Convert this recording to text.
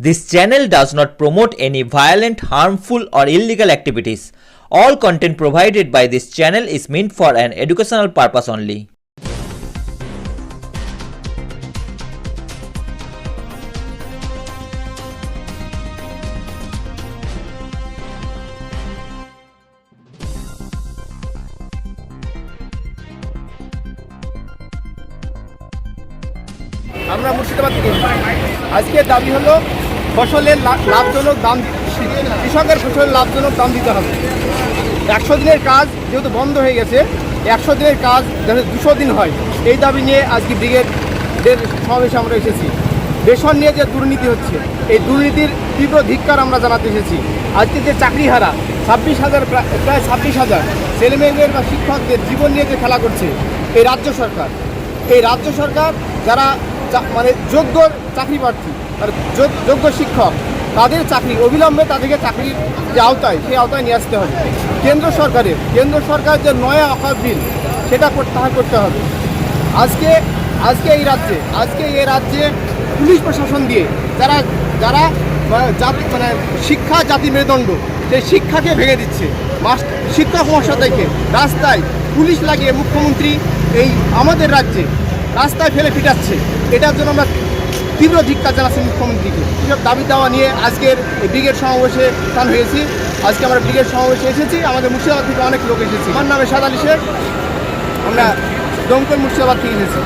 This channel does not promote any violent, harmful, or illegal activities. All content provided by this channel is meant for an educational purpose only. আমরা মুর্শিদাবাদ থেকে। আজকের দাবি হলো ফসলের লাভজনক দাম কৃষকের ফসলের লাভজনক দাম দিতে হবে। একশো দিনের কাজ যেহেতু বন্ধ হয়ে গেছে, একশো দিনের কাজ যাতে দুশো দিন হয়, এই দাবি নিয়ে আজকে ব্রিগেডের সমাবেশে আমরা এসেছি। বেসন নিয়ে যে দুর্নীতি হচ্ছে, এই দুর্নীতির তীব্র ধিক্কার আমরা জানাতে এসেছি। আজকে যে চাকরিহারা, ছাব্বিশ হাজার প্রায় ছাব্বিশ হাজার ছেলেমেয়েদের বা শিক্ষকদের জীবন নিয়ে যে খেলা করছে, এই রাজ্য সরকার, এই রাজ্য সরকার যারা মানে যোগ্য চাকরি প্রার্থী, আর যোগ- যোগ্য শিক্ষক, তাদের চাকরি, অবিলম্বে তাদেরকে চাকরির যে আওতায়, সেই আওতায় নিয়ে আসতে হবে। কেন্দ্র সরকারের, কেন্দ্র সরকার যে নয়া অকাশ বিল, সেটা প্রত্যাহার করতে হবে। আজকে আজকে এই রাজ্যে, আজকে এই রাজ্যে পুলিশ প্রশাসন দিয়ে যারা যারা মানে জাতি মানে শিক্ষা জাতি মেরুদণ্ড, সেই শিক্ষাকে ভেঙে দিচ্ছে। শিক্ষক মহাশয়কে রাস্তায় পুলিশ লাগিয়ে মুখ্যমন্ত্রী এই আমাদের রাজ্যে রাস্তায় ফেলে পিটাচ্ছে। এটার জন্য আমরা তীব্র ধিক্কার জানাচ্ছি মুখ্যমন্ত্রীকে। এসব দাবি দাওয়া নিয়ে আজকের ব্রিগেড সমাবেশে স্থান হয়েছি। আজকে আমরা ব্রিগেড সমাবেশে এসেছি। আমাদের মুর্শিদাবাদ থেকে অনেক লোক এসেছি। আমার নামে সাদালি শেখ। আমরা দমকল মুর্শিদাবাদ থেকে এসেছি